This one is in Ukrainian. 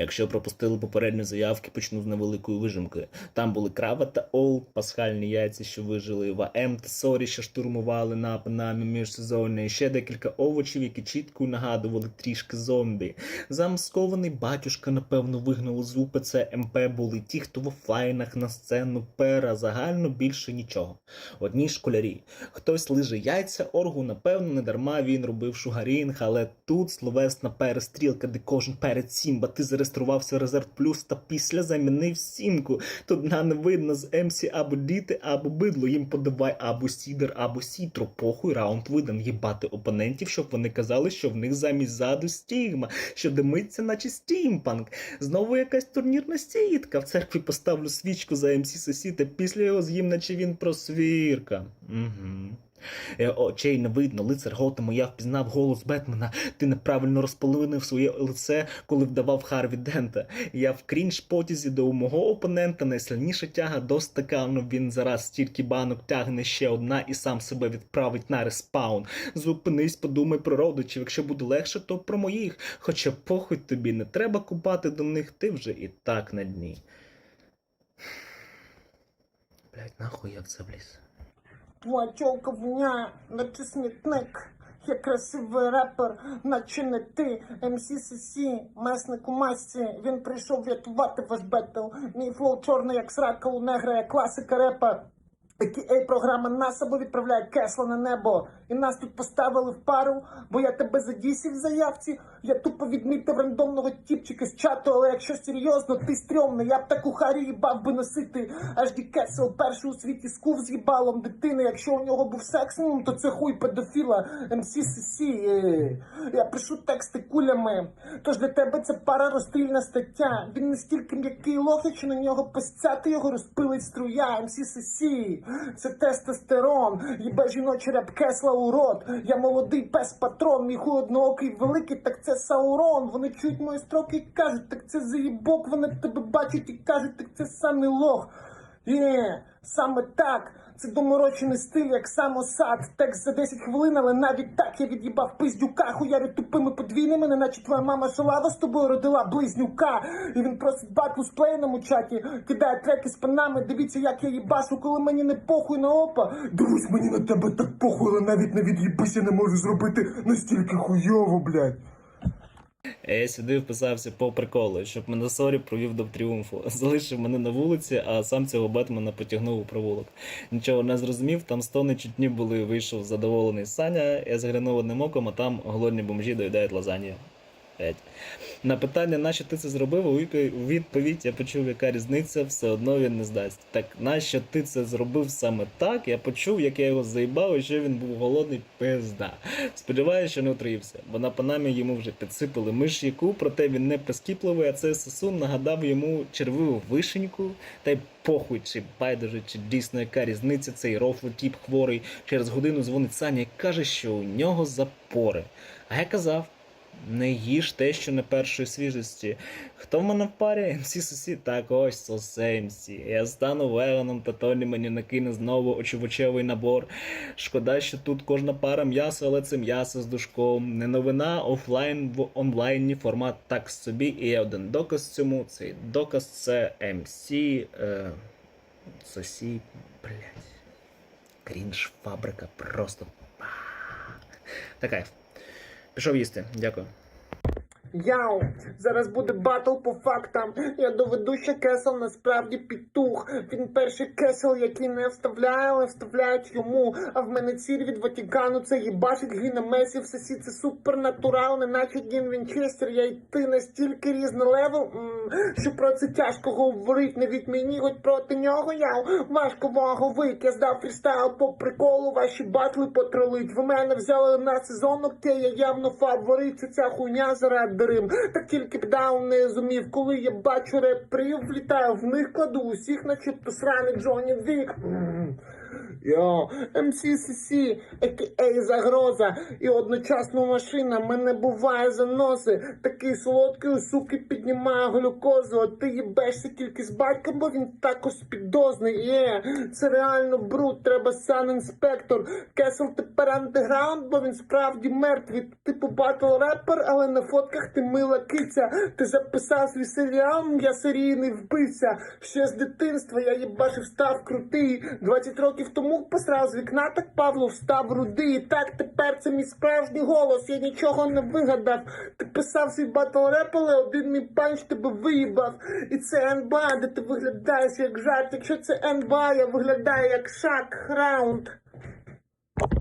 Якщо пропустили попередні заявки, почну з невеликої вижимки. Там були Крава та Олд, пасхальні яйця, що вижили, ВАМ та Сорі, що штурмували на панамі міжсезоння, і ще декілька овочів, які чітко нагадували трішки зомбі. Замаскований батюшка, напевно, вигнали з УПЦ МП були ті, хто в офлайнах на сцену пера, загально більше нічого. Одні школярі. Хтось лиже яйця, оргу, напевно, не дарма він робив шугарінг, але тут словесна перестрілка, де кожен перед сімба, ти зареєструвався резерв плюс та після замінив сімку. Тут не видно з МС або діти, або бидло. Їм подавай або сідер, або сітро. Похуй раунд видан їбати опонентів, щоб вони казали, що в них замість заду стігма, що димиться, наче стімпанк. Знову якась турнірна сітка. В церкві поставлю свічку за МС Сосі, та після його з'їм, наче він просвірка. Угу. Е, Очей не видно, лицар Готему, я впізнав голос Бетмена. Ти неправильно розполовинив своє лице, коли вдавав Харві Дента. Я в крінж потязі до мого опонента найсильніша тяга до стакану. Він зараз стільки банок тягне ще одна і сам себе відправить на респаун. Зупинись, подумай про родичів. Якщо буде легше, то про моїх. Хоча похуй тобі не треба купати до них, ти вже і так на дні. Блять, нахуй я в це вліз. Твоя вня, наче смітник. Я красивий репер, наче не ти. МС Сесі, месник у масці. Він прийшов рятувати ваш бетл. Мій флоу чорний, як срака у негра, як класика репа. AKA програма нас або відправляє кесла на небо. І нас тут поставили в пару, бо я тебе задісів в заявці. Я тупо відмітив рандомного тіпчика з чату, але якщо серйозно, ти стрьомний, я б таку харі їбав би носити. Аж ді кесел перший у світі скув з їбалом дитини. Якщо у нього був секс, ну, то це хуй педофіла. МС е. Я пишу тексти кулями. Тож для тебе це пара розстрільна стаття. Він настільки м'який лохи, що на нього постяти його розпилить струя. МС Сесі. Це тестостерон. Їбе жіночий реп кесла у рот. Я молодий пес патрон, мій одноокий великий, так це Саурон. Вони чують мої строки і кажуть, так це заїбок. Вони тебе бачать і кажуть, так це самий лох. Є, саме так. Це доморочений стиль, як самосад. Текст за 10 хвилин, але навіть так я від'їбав пиздюка, хуярю тупими подвійними, неначе твоя мама шалава з тобою родила близнюка. І він просить батлу з плеєном у чаті, кидає треки з панами. Дивіться, як я їбашу, коли мені не похуй на опа. Дивись, мені на тебе так похуй, але навіть на від'їбися не можу зробити настільки хуйово, блядь. Е, я сюди вписався по приколу, щоб мене сорі провів до тріумфу. Залишив мене на вулиці, а сам цього Бетмена потягнув у провулок. Нічого не зрозумів, там стони чутні були. Вийшов задоволений Саня. Я зглянув одним оком, а там голодні бомжі доїдають лазанію. 5. На питання, нащо ти це зробив, у відповідь я почув, яка різниця, все одно він не здасть. Так нащо ти це зробив саме так? Я почув, як я його заїбав, і що він був голодний пизда. Сподіваюся, що не отруївся, бо на панамі йому вже підсипали миш'яку, проте він не прискіпливий, а цей сосун нагадав йому червиву вишеньку та й похуй, чи байдуже, чи дійсно яка різниця цей рофлий тіп хворий. Через годину дзвонить Саня і каже, що у нього запори. А я казав. Не їж те, що не першої свіжості. Хто в мене в парі? МС сусід? Так, ось це МС. Я стану веганом, та Тоні мені накине знову очевочевий набор. Шкода, що тут кожна пара м'ясо, але це м'ясо з душком. Не новина офлайн в онлайні формат так собі. І є один доказ цьому. Цей доказ це МС. Е, сосі, блять. Крінж фабрика просто. па. Пішов їсти, дякую. Яу, зараз буде батл по фактам. Я доведу, що кесел насправді пітух. Він перший кесел, який не вставляє, але вставляють йому. А в мене ціль від Ватикану це їбашить Гіна Месі в сесі. Це супернатурал, не наче Гін Вінчестер. Я йти настільки різний левел, що про це тяжко говорить. Навіть мені, хоч проти нього яу. Важко ваговик. Я здав фрістайл по приколу, ваші батли потролить. Ви мене взяли на сезон, окей, я явно фаворит. Це ця хуйня заради рим. Так тільки б даун не зумів, коли я бачу репрів, влітаю в них, кладу усіх, начебто сраний Джоні Вік. Йо, МССС, а.к.а. загроза, і одночасно машина, мене буває заноси. Такий солодкий у суки піднімає глюкозу, а ти їбешся тільки з батьком, бо він також підозний. Є, це реально бруд, треба сан-інспектор. Кесл тепер андеграунд, бо він справді мертвий. Типу батл репер, але на фотках ти мила киця. Ти записав свій серіал, я серійний вбивця. Ще з дитинства я їбашив став крутий. 20 років тому посрав з вікна, так Павло встав рудий. І так тепер це мій справжній голос. Я нічого не вигадав. Ти писав свій батл реп, але один мій панч тебе виїбав. І це НБА, де ти виглядаєш як жарт. Якщо це НБА, я виглядаю як шак раунд.